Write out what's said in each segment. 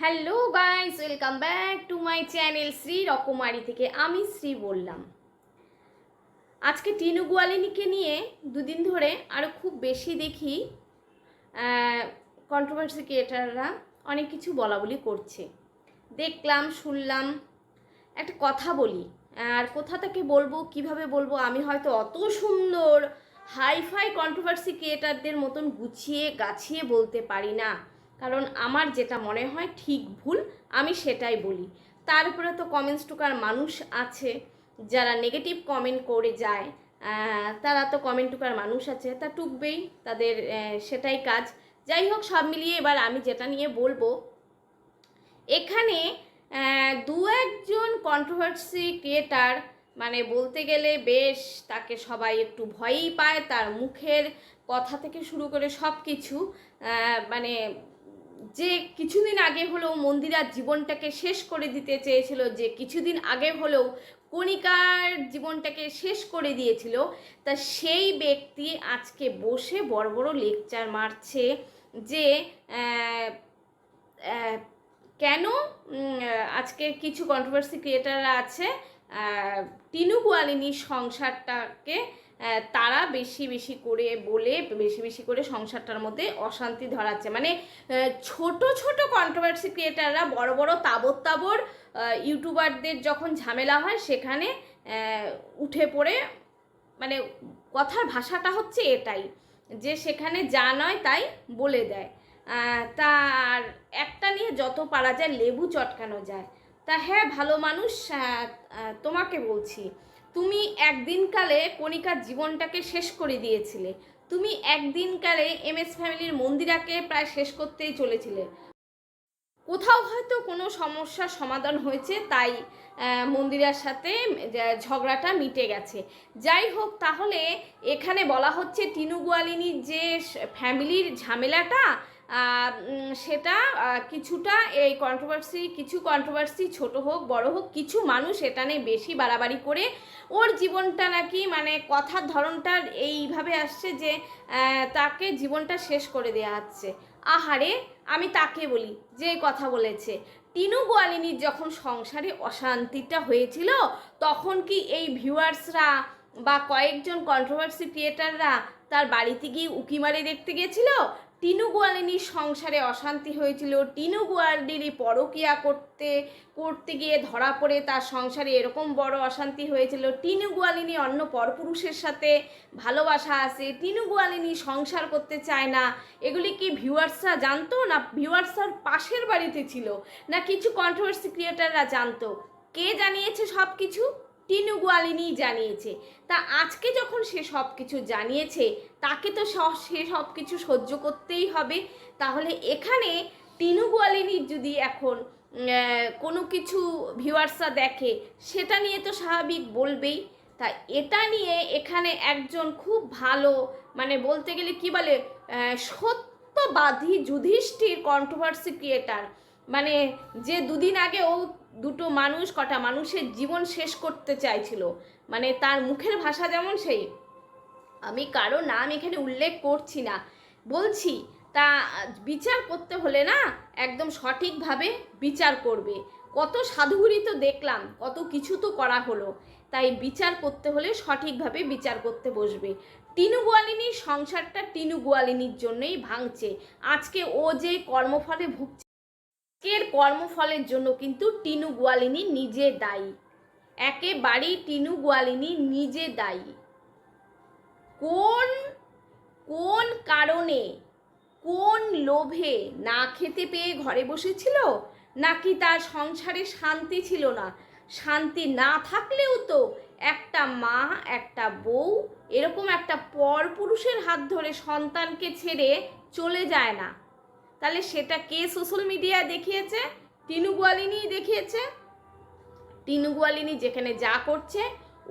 Hello guys welcome back to my channel Shri Rokomari থেকে আমি শ্রী বললাম। আজকে টিনু গোয়ালিনীকে নিয়ে দুদিন ধরে আরও খুব বেশি দেখি কন্ট্রোভার্সি ক্রিয়েটাররা অনেক কিছু বলা বলি করছে। দেখলাম, শুনলাম, একটা কথা বলি, আর কোথা থেকে বলব, কীভাবে বলব, আমি হয়তো অত সুন্দর, হাইফাই কন্ট্রোভার্সি ক্রিয়েটারদের মতন গুছিয়ে, গাছিয়ে বলতে পারি না। কারণ আমার যেটা মনে হয় ঠিক ভুল, আমি সেটাই বলি। তার উপরে তো কমেন্টস টুকার মানুষ আছে, যারা নেগেটিভ কমেন্ট করে যায় তারা তো কমেন্ট টুকার মানুষ আছে, তা টুকবেই তাদের সেটাই কাজ। যাই হোক, সব মিলিয়ে এবার আমি যেটা নিয়ে বলব, এখানে দু একজন কন্ট্রোভার্সি ক্রিয়েটার মানে বলতে গেলে বেশ তাকে সবাই একটু ভয়ই পায়, তার মুখের কথা থেকে শুরু করে সব কিছু মানে যে কিছুদিন আগে হলেও মন্দিরার জীবনটাকে শেষ করে দিতে চেয়েছিল, যে কিছুদিন আগে হলেও কণিকার জীবনটাকে শেষ করে দিয়েছিল, তা সেই ব্যক্তি আজকে বসে বড় বড় লেকচার মারছে যে কেন আজকে কিছু কন্ট্রোভার্সি ক্রিয়েটাররা আছে টিনু গোয়ালিনীর সংসারটাকে তারা বেশি বেশি করে বলে, বেশি বেশি করে সংসারটার মধ্যে অশান্তি ধরাচ্ছে। মানে ছোট ছোট কন্ট্রোভার্সি ক্রিয়েটাররা বড় বড় তাবর তাবর ইউটিউবারদের যখন ঝামেলা হয়, সেখানে উঠে পড়ে মানে কথার ভাষাটা হচ্ছে এটাই, যে সেখানে যা নয় তাই বলে দেয়। তার একটা নিয়ে যত পারা যায়, লেবু চটকানো যায়। তা হ্যাঁ ভালো মানুষ তোমাকে বলছি তুমি একদিনকালে কণিকার জীবনটাকে শেষ করে দিয়েছিলে। তুমি একদিনকালে এম এস ফ্যামিলির মন্দিরাকে প্রায় শেষ করতেই চলেছিলে। কোথাও হয়তো কোনো সমস্যার সমাধান হয়েছে, তাই মন্দিরার সাথে ঝগড়াটা মিটে গেছে। যাই হোক, তাহলে এখানে বলা হচ্ছে, টিনু গোয়ালিনীর যে ফ্যামিলির ঝামেলাটা সেটা কিছুটা এই কন্ট্রোভার্সি কিছু কন্ট্রোভার্সি ছোট হোক, বড় হোক, কিছু মানুষ এটা নিয়ে বেশি বাড়াবাড়ি করে ওর জীবনটা নাকি মানে কথার ধরনটা এইভাবে আসছে যে তাকে জীবনটা শেষ করে দেওয়া হচ্ছে। আহারে, আমি তাকে বলি যে কথা বলেছে। টিনু গোয়ালিনীর যখন সংসারে অশান্তিটা হয়েছিল, তখন কি এই ভিউয়ার্সরা বা কয়েকজন কন্ট্রোভার্সি ক্রিয়েটাররা তার বাড়িতে গিয়ে উকি মারে দেখতে গেছিল? টিনু গোয়ালিনীর সংসারে অশান্তি হয়েছিল। টিনু গোয়ালিনী পরকিয়া করতে করতে গিয়ে ধরা পড়ে, তার সংসারে এরকম বড় অশান্তি হয়েছিল। টিনু গোয়ালিনী অন্য পরপুরুষের সাথে ভালোবাসা আছে। টিনু গোয়ালিনী সংসার করতে চায় না। এগুলি কি ভিউয়ার্সরা জানতো না? ভিউয়ার্সরার পাশের বাড়িতে ছিল। না কিছু কন্ট্রোভার্সি ক্রিয়েটাররা জানতো। কে জানিয়েছে সব কিছু টিনু গোয়ালিনীই জানিয়েছে। তা আজকে যখন সে সব কিছু জানিয়েছে, তাকে তো স- সব কিছু সহ্য করতেই হবে। তাহলে এখানে টিনু গোয়ালিনীর যদি এখন কোনো কিছু ভিউয়ার্সরা দেখে, সেটা নিয়ে তো স্বাভাবিক বলবেই। তা এটা নিয়ে এখানে একজন খুব ভালো মানে বলতে গেলে কি বলে সত্যবাদী যুধিষ্ঠির কন্ট্রোভার্সি ক্রিয়েটার মানে যে দুদিন আগে ও দুটো মানুষ, কটা মানুষের জীবন শেষ করতে চাইছিল। মানে তার মুখের ভাষা যেমন সেই। আমি কারও নাম এখানে উল্লেখ করছি না। বলছি, তা বিচার করতে হলে না একদম সঠিকভাবে বিচার করবে। কত সাধুগুরি তো দেখলাম, কত কিছু তো করা হলো। তাই বিচার করতে হলে সঠিকভাবে বিচার করতে বসবে। টিনু গোয়ালিনীর সংসারটা টিনু গোয়ালিনীর জন্যই ভাঙছে। আজকে ও যে কর্মফলে ভুগছে আজকের কর্মফলের জন্য কিন্তু টিনু গোয়ালিনী নিজে দায়ী। একেবারেই টিনু গোয়ালিনী নিজে দায়ী। কোন কোন কারণে, কোন লোভে না খেতে পেয়ে ঘরে বসেছিল? নাকি তার সংসারে শান্তি ছিল না? শান্তি না থাকলেও তো একটা মা, একটা বউ, এরকম একটা পর পুরুষের হাত ধরে সন্তানকে ছেড়ে চলে যায় না। তাহলে সেটা কে সোশ্যাল মিডিয়ায় দেখিয়েছে? টিনু গোয়ালিনী দেখিয়েছে। টিনু গোয়ালিনী যেখানে যা করছে,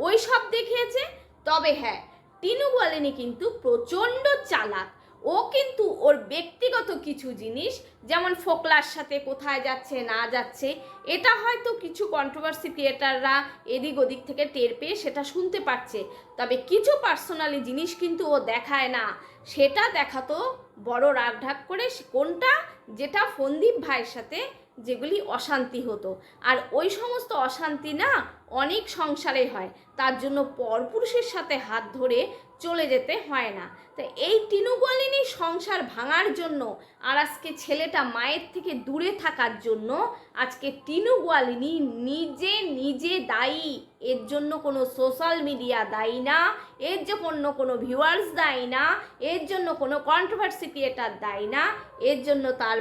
ওই সব দেখিয়েছে। তবে হ্যাঁ টিনু গোয়ালিনী কিন্তু প্রচণ্ড চালাক। ও কিন্তু ওর ব্যক্তিগত কিছু জিনিস, যেমন ফোকলার সাথে কোথায় যাচ্ছে, না যাচ্ছে, এটা হয়তো কিছু কন্ট্রোভার্সি ক্রিয়েটাররা এদিক ওদিক থেকে টের পেয়ে সেটা শুনতে পারছে। তবে কিছু পার্সোনালি জিনিস কিন্তু ও দেখায় না। সেটা দেখাতো বড় রাগ ঢাক করে কোনটা? যেটা ফন্দীপ ভাইয়ের সাথে যেগুলি অশান্তি হতো। আর ওই সমস্ত অশান্তি না অনেক সংসারে হয়। তার জন্য পরপুরুষের সাথে হাত ধরে চলে যেতে হয় না। তো এই টিনুগলিনীর সংসার ভাঙার জন্য আর আজকে ছেলেটা মায়ের থেকে দূরে থাকার জন্য আজকে টিনু নিজে নিজে দায়ী, এর জন্য কোনো সোশ্যাল মিডিয়া দায়ী না, এর জন্য কোনো ভিউয়ার্স দায়ী না, এর জন্য কোনো কন্ট্রোভার্সি ক্রিয়েটার দায়ী না, এর জন্য তার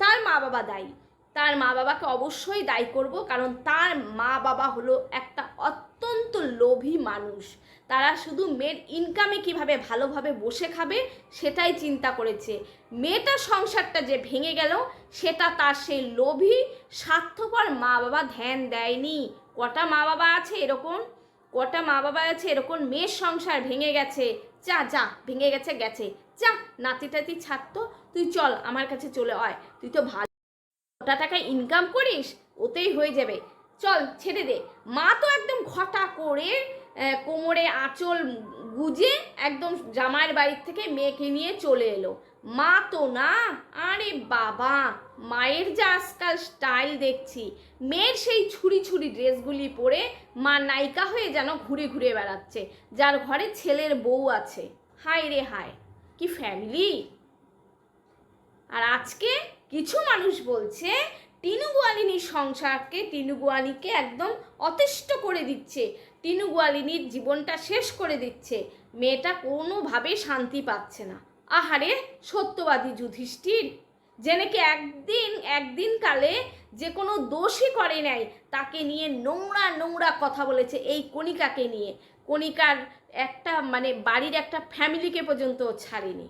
তার মা বাবা দায়ী। তার মা বাবাকে অবশ্যই দায়ী করব কারণ তার মা বাবা হলো একটা অত্যন্ত লোভী মানুষ। তারা শুধু মেয়ের ইনকামে কীভাবে ভালোভাবে বসে খাবে সেটাই চিন্তা করেছে। মেয়েটার সংসারটা যে ভেঙে গেল, সেটা তার সেই লোভী, স্বার্থপর মা বাবা ধ্যান দেয়নি। কটা মা বাবা আছে এরকম? কটা মা বাবা আছে এরকম? মেয়ের সংসার ভেঙে গেছে। যা যা, ভেঙে গেছে গেছে। যা, নাতি টাতি ছাড়তো তুই চল, আমার কাছে চলে আয়। তুই তো ভালো কটা টাকা ইনকাম করিস, ওতেই হয়ে যাবে। চল, ছেড়ে দে। মা তো একদম ঘটা করে কোমরে আঁচল গুজে একদম জামাইয়ের বাড়ির থেকে মেয়েকে নিয়ে চলে এলো। মা তো না, আরে বাবা, মায়ের যা আজকাল স্টাইল দেখছি। মেয়ের সেই ছুরি ছুরি ড্রেসগুলি পরে মা নায়িকা হয়ে যেন ঘুরে ঘুরে বেড়াচ্ছে। যার ঘরে ছেলের বউ আছে। হায় রে হায়, কি ফ্যামিলি আর আজকে কিছু মানুষ বলছে টিনু গোয়ালিনীর সংসারকে টিনু গোয়ালিনীকে একদম অতিষ্ঠ করে দিচ্ছে। টিনু গোয়ালিনীর জীবনটা শেষ করে দিচ্ছে। মেয়েটা কোনোভাবে শান্তি পাচ্ছে না। আহারে, সত্যবাদী যুধিষ্ঠির! যে নাকি একদিন একদিন কালে যে কোনো দোষই করে নাই, তাকে নিয়ে নোংরা নোংরা কথা বলেছে এই কণিকাকে নিয়ে। কণিকার একটা মানে বাড়ির একটা ফ্যামিলিকে পর্যন্ত ছাড়েনি।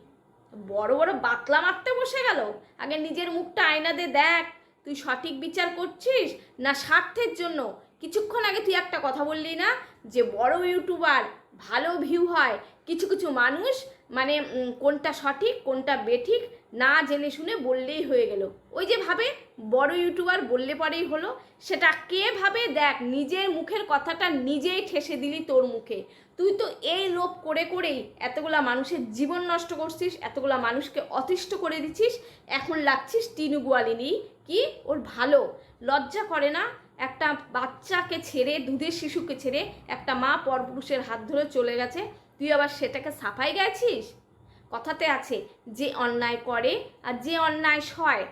বড় বড় বাতলা মারতে বসে গেল। আগে নিজের মুখটা আয়নাতে দেখ। তুই সঠিক বিচার করছিস না স্বার্থের জন্য? কিছুক্ষণ আগে তুই একটা কথা বললি না যে বড় ইউটিউবার, ভালো ভিউ হয়, কিছু কিছু মানুষ মানে কোনটা সঠিক, কোনটা বেঠিক না জেনে শুনে বললেই হয়ে গেল। ওই যে ভাবে বড় ইউটিউবার বললে পরেই হলো, সেটা কে ভাবে দেখ, নিজের মুখের কথাটা নিজেই ঠেসে দিলি তোর মুখে। তুই তো এই লোভ করে করেই এতগুলা মানুষের জীবন নষ্ট করছিস, এতগুলা মানুষকে অতিষ্ঠ করে দিচ্ছিস, এখন লাগছিস টিনু গোয়ালিনি। কি? ওর ভালো। লজ্জা করে না? একটা বাচ্চাকে ছেড়ে, দুধের শিশুকে ছেড়ে একটা মা পরপুরুষের হাত ধরে চলে গেছে। তুই আবার সেটাকে সাফাই গেছিস? কথাতে আছে, যে অন্যায় করে আর যে অন্যায় সয়,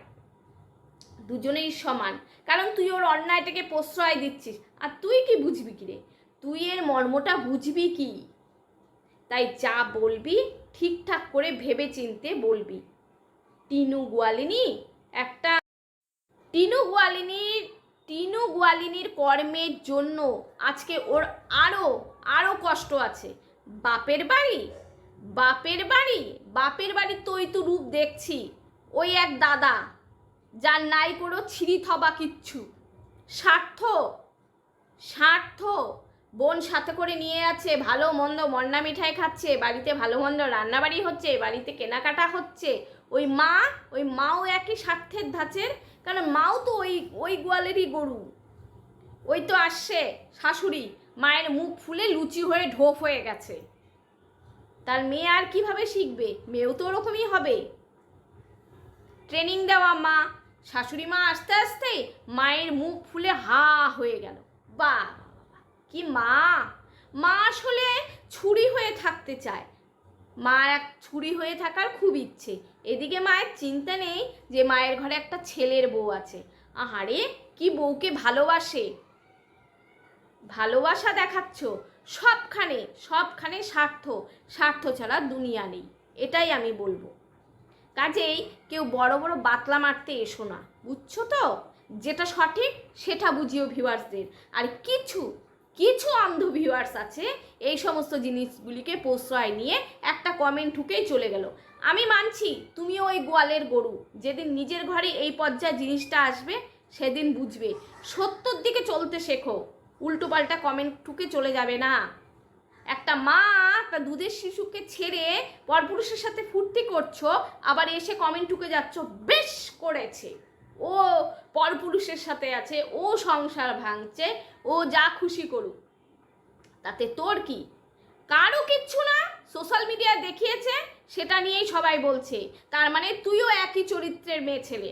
দুজনেই সমান। কারণ তুই ওর অন্যায়টাকে প্রশ্রয় দিচ্ছিস, আর তুই কি বুঝবি কি রে তুই এর মর্মটা বুঝবি কি? তাই যা বলবি, ঠিকঠাক করে ভেবে চিনতে বলবি। টিনু গোয়ালিনী একটা, টিনু গোয়ালিনীর টিনু গোয়ালিনীর কর্মের জন্য আজকে ওর আরও আরও কষ্ট আছে। বাপের বাড়ি? বাপের বাড়ি? বাপের বাড়ি তোই তো রূপ দেখছি। ওই এক দাদা, যার নাই কোনো ছিঁড়ি থবা কিচ্ছু। স্বার্থ স্বার্থ। বোন সাথে করে নিয়ে আছে, ভালো মন্দ মন্না মিঠাই খাচ্ছে, বাড়িতে ভালো মন্দ রান্নাবাড়ি হচ্ছে, বাড়িতে কেনাকাটা হচ্ছে। ওই মা, ওই মাও একই স্বার্থের ধাঁচের কারণ মাও তো ওই ওই গোয়ালেরই গরু। ওই তো আসছে শাশুড়ি, মায়ের মুখ ফুলে লুচি হয়ে ঢোপ হয়ে গেছে। তার মেয়ে আর কীভাবে শিখবে? মেয়েও তো ওরকমই হবে। ট্রেনিং দেওয়া মা, শাশুড়ি মা আস্তে আস্তে মায়ের মুখ ফুলে হা হয়ে গেল। বা কি মা? মা আসলে ছুরি হয়ে থাকতে চায়। মা এক ছুরি হয়ে থাকার খুব ইচ্ছে। এদিকে মায়ের চিন্তা নেই যে মায়ের ঘরে একটা ছেলের বউ আছে। আহারে, কি বউকে ভালোবাসে। ভালোবাসা দেখাচ্ছ। সবখানে সবখানে স্বার্থ। স্বার্থ ছাড়া দুনিয়া নেই। এটাই আমি বলব। কাজেই কেউ বড় বড় বাতলা মারতে এসো না। বুঝছ তো? যেটা সঠিক, সেটা বুঝিও ভিউয়ার্সদের আর কিছু কিছু অন্ধ ভিউয়ার্স আছে, এই সমস্ত জিনিসগুলিকে প্রশ্রয় নিয়ে একটা কমেন্ট ঠুকেই চলে গেল। আমি মানছি, তুমিও ওই গোয়ালের গরু। যেদিন নিজের ঘরে এই পর্যায়ে জিনিসটা আসবে, সেদিন বুঝবে। সত্যর দিকে চলতে শেখো। উল্টোপাল্টা কমেন্ট ঠুকে চলে যাবে না। একটা মা একটা দুধের শিশুকে ছেড়ে পরপুরুষের সাথে ফুর্তি করছ, আবার এসে কমেন্ট ঠুকে যাচ্ছ, বেশ করেছে। ও পরপুরুষের সাথে আছে, ও সংসার ভাঙছে, ও যা খুশি করুক। তাতে তোর কি? কারও কিচ্ছু না সোশ্যাল মিডিয়া দেখিয়েছে, সেটা নিয়েই সবাই বলছে। তার মানে তুইও একই চরিত্রের মেয়ে ছেলে।